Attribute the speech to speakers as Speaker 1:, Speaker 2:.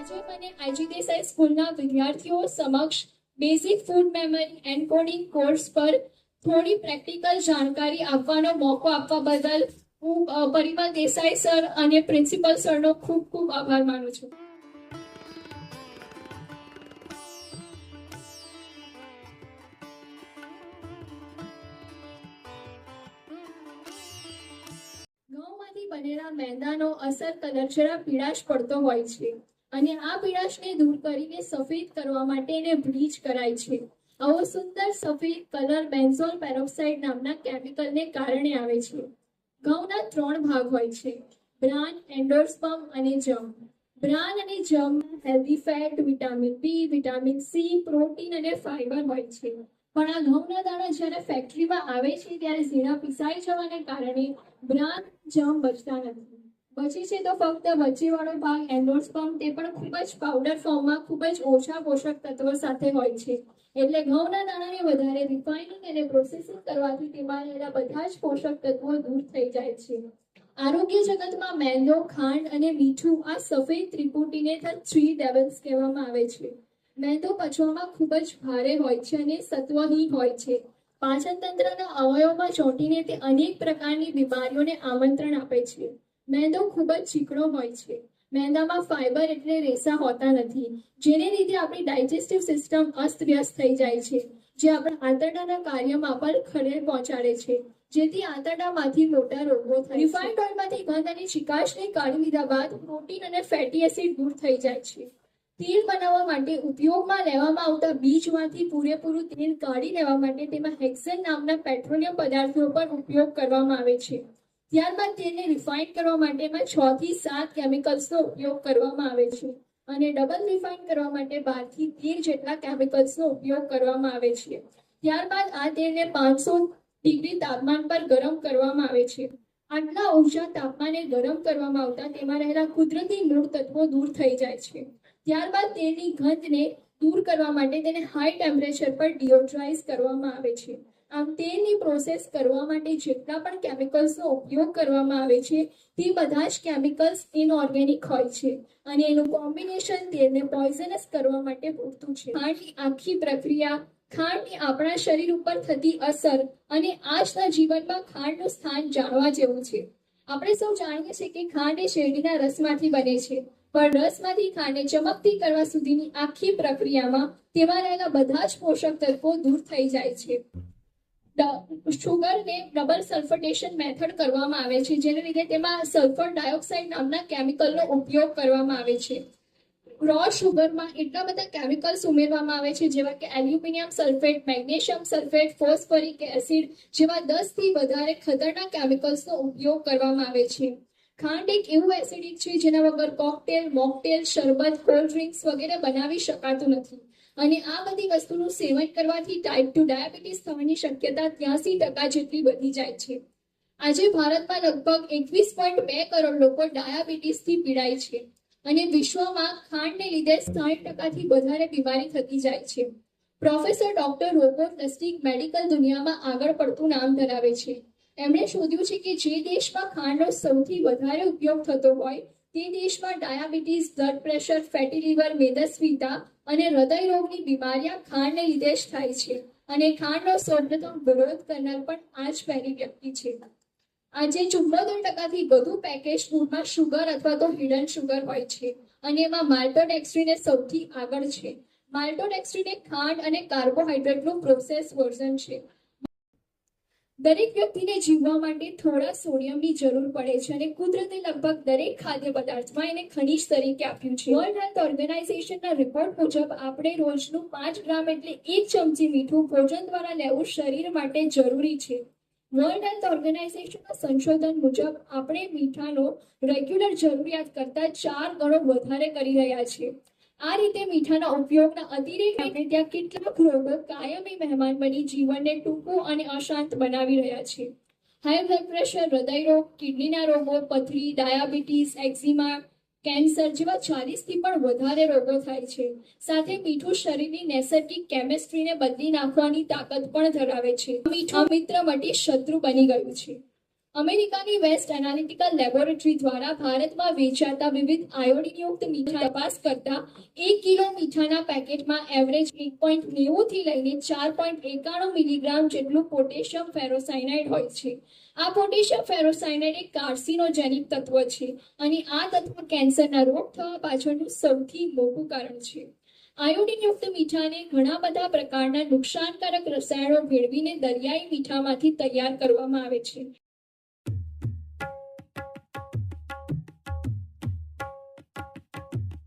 Speaker 1: આજે મને આઈજી દેસાઈ સ્કૂલના વિદ્યાર્થીઓ સમક્ષ basic food memory and course પર થોડી પ્રેક્ટિકલ જાણકારી આપવાનો મોકો આપવા બદલ હું પરિમલ દેસાઈ સર અને પ્રિન્સિપલ સરનો ખૂબ ખૂબ આભાર માનું છું. બનેલા મેંદાનો અસર કલર જરા પીળાશ પડતો હોય છે. અને આ પીળાશને દૂર કરીને સફેદ કરવા માટે એને બ્લીચ કરાય છે. આવો સુંદર સફેદ કલર બેન્ઝોલ પેરોક્સાઇડ નામના કેમિકલને કારણે આવે છે. ઘઉંના ત્રણ ભાગ હોય છે. બ્રાન એન્ડોસ્પમ અને જમ. બ્રાન અને જમ healthy fat vitamin B vitamin C protein અને ફાઇબર હોય છે. પણ આ ઘઉંના દાણા જ્યારે ફેક્ટરીમાં આવે છે ત્યારે ઝીણા પીસાઈ જવાને કારણે બ્રાન, જમ બચતા નથી. બચે છે તો ફક્ત વચ્ચેવાળો ભાગ એન્ડોસ્પર્મ તે પણ ખૂબ જ પાવડર ફોર્મમાં ખૂબ જ ઓછા પોષક તત્વો સાથે હોય છે. એટલે ઘઉંના દાણાને વધારે રિફાઇનિંગ અને પ્રોસેસિંગ કરવાથી તેમાં રહેલા બધા જ પોષક તત્વો દૂર થઈ જાય છે. આરોગ્ય જગતમાં મેંદો, ખાંડ અને મીઠું આ સફેદ ત્રિપુટીને થ્રી ડેવલ્સ કહેવામાં આવે છે. મેંદો પચવામાં ખૂબ જ ભારે હોય છે અને સત્વહીન હોય છે. પાચનતંત્રના અવયવમાં ચોંટીને તે અનેક પ્રકારની બીમારીઓને આમંત્રણ આપે છે. મેંદો ખૂબ જ ચીકણો હોય છે. મેંદામાં ફાઇબર એટલે રેસા હોતા નથી, જેને લીધે આપણી ડાયજેસ્ટિવ સિસ્ટમ અસ્તવ્યસ્ત થઈ જાય છે, જે આપણા આંતરડાના કાર્યમાં પણ ખલેલ પહોંચાડે છે, જેથી આંતરડામાંથી મોટા રોગો થાય રિફાઇન્ડ ઓઇલમાંથી ગંધ અને ચિકાશને કાઢી લીધા બાદ પ્રોટીન અને ફેટી એસિડ દૂર થઈ જાય છે. તેલ બનાવવા માટે ઉપયોગમાં લેવામાં આવતા બીજમાંથી પૂરેપૂરું તેલ કાઢી લેવા માટે તેમાં હેક્સેન નામના પેટ્રોલિયમ પદાર્થનો પણ ઉપયોગ કરવામાં આવે છે. ત્યારબાદ તેને રિફાઇન કરવા માટે એમાં છ થી સાત કેમિકલ્સનો ઉપયોગ કરવામાં આવે છે અને ડબલ રિફાઇન કરવા માટે બારથી તેર જેટલા કેમિકલ્સનો ઉપયોગ કરવામાં આવે છે. ત્યારબાદ આ તેલને પાંચસો ડિગ્રી તાપમાન પર ગરમ કરવામાં આવે છે. આટલા ઊંચા તાપમાને ગરમ કરવામાં આવતા તેમાં રહેલા કુદરતી મૂળ તત્વો દૂર થઈ જાય છે. ત્યારબાદ તેની ગંધને દૂર કરવા માટે તેને હાઈ ટેમ્પરેચર પર ડિયોડ્રાઇઝ કરવામાં આવે છે. આમ તેલની પ્રોસેસ કરવા માટે જેટલા પણ કેમિકલ્સનો ઉપયોગ કરવામાં આવે છે, તે બધા જ કેમિકલ્સ ઇનઓર્ગેનિક હોય છે. અને એનું કોમ્બિનેશન તેલને પોઈઝનસ કરવા માટે પૂરતું છે. ખાંડની આખી પ્રક્રિયા, ખાંડની આપણા શરીર ઉપર થતી અસર અને આજના જીવનમાં ખાંડનું સ્થાન જાણવા જેવું છે. આપણે સૌ જાણીએ છીએ કે ખાંડ એ શેરડીના રસમાંથી બને છે. પણ રસમાંથી ખાંડને ચમકતી કરવા સુધીની આખી પ્રક્રિયામાં તેમાં રહેલા બધા જ પોષક તત્વો દૂર થઈ જાય છે. શુગરને ડબલ સલ્ફટેશન મેથડ કરવામાં આવે છે, જેને લીધે તેમાં સલ્ફર ડાયોક્સાઇડ નામના કેમિકલનો ઉપયોગ કરવામાં આવે છે. રો શુગરમાં એટલા બધા કેમિકલ્સ ઉમેરવામાં આવે છે, જેવા કે aluminium sulphate magnesium sulphate phosphoric acid જેવા દસથી વધારે ખતરનાક કેમિકલ્સનો ઉપયોગ કરવામાં આવે છે. ખાંડ એક એવું એસિડિક છે, જેના વગર કોકટેલ મોકટેલ શરબત કોલ્ડ ડ્રિંક્સ વગેરે બનાવી શકાતું નથી. અને આ બધી વસ્તુનું સેવન કરવાથી ટાઈપ ટુ ડાયાબિટીસ થવાની શક્યતા ત્યાંસી ટકા જેટલી વધી જાય છે. આજે ભારતમાં લગભગ એકવીસ પોઈન્ટ બે કરોડ લોકો ડાયાબિટીસથી પીડાય છે અને વિશ્વમાં ખાંડને લીધે સાઠ ટકાથી વધારે બીમારી થતી જાય છે. Professor doctor Robert Lustig medical દુનિયામાં આગળ પડતું નામ ધરાવે છે. એમણે શોધ્યું છે કે જે દેશમાં ખાંડનો સૌથી વધારે ઉપયોગ થતો હોય તે દેશમાં diabetes, blood pressure, fatty liver, મેદસ્વીતા અને હૃદય રોગની બીમારીયા ખાંડને લીધે જ થાય છે. અને ખાંડનો સૌપ્રથમ વિરોધ કરનાર પણ આ જ પહેલી વ્યક્તિ છે. આજે ચુમ્મોતેર ટકાથી વધુ પેકેજ ફૂડમાં શુગર અથવા તો હિડન શુગર હોય છે. અને એમાં માલ્ટોડેક્સ્ટ્રીન સૌથી આગળ છે. માલ્ટોડેક્સ્ટ્રીન ખાંડ અને કાર્બોહાઈડ્રેટનું પ્રોસેસ વર્ઝન છે. દરેક વ્યક્તિને જીવવા માટે થોડા સોડિયમની જરૂર પડે છે અને કુદરતે લગભગ દરેક ખાદ્ય પદાર્થમાં એને ખનિજ તરીકે આપ્યું છે. વર્લ્ડ હેલ્થ ઓર્ગેનાઇઝેશનના રિપોર્ટ મુજબ આપણે રોજનું પાંચ ગ્રામ એટલે એક ચમચી મીઠું ભોજન દ્વારા લેવું શરીર માટે જરૂરી છે. વર્લ્ડ હેલ્થ ઓર્ગેનાઇઝેશનના સંશોધન મુજબ આપણે મીઠાનો રેગ્યુલર જરૂરિયાત કરતાં ચાર ગણો વધારે કરી રહ્યા છીએ. આ રીતે મીઠાના ઉપયોગના અતિરેક આપણે ત્યાં કેટલાક રોગો કાયમી મહેમાન બની જીવનને ટૂંકું અને અશાંત બનાવી રહ્યા છે. હાઈ બ્લડ પ્રેશર હૃદય રોગ, કિડનીના રોગો, પથરી, ડાયાબિટીસ એક્ઝિમા કેન્સર જેવા ચાલીસથી પણ વધારે રોગો થાય છે. સાથે મીઠું શરીરની નૈસર્ગિક કેમેસ્ટ્રીને બદલી નાખવાની તાકાત પણ ધરાવે છે. મીઠું મિત્ર મટી શત્રુ બની ગયું છે. અમેરિકાની વેસ્ટ એનાલિટિકલ લેબોરેટરી દ્વારા ભારતમાં વેચાતા વિવિધ આયોડિનયુક્ત મીઠા તપાસ કરતા એક કિલો મીઠાના પેકેટમાં એવરેજ એક પોઈન્ટ નેવું થી લઈને ચાર પોઈન્ટ એકાણું મિલીગ્રામ જેટલું પોટેશિયમ ફેરોસાયનાઇડ હોય છે. આ પોટેશિયમ ફેરોસાયનાઇડ એક કાર્સિનોજેનિક તત્વ છે અને આ તત્વ કેન્સરના રોગ થવા પાછળનું સૌથી મોટું કારણ છે. આયોડિનયુક્ત મીઠાને ઘણા બધા પ્રકારના નુકસાનકારક રસાયણો ભેળવીને દરિયાઈ મીઠામાંથી તૈયાર કરવામાં આવે છે.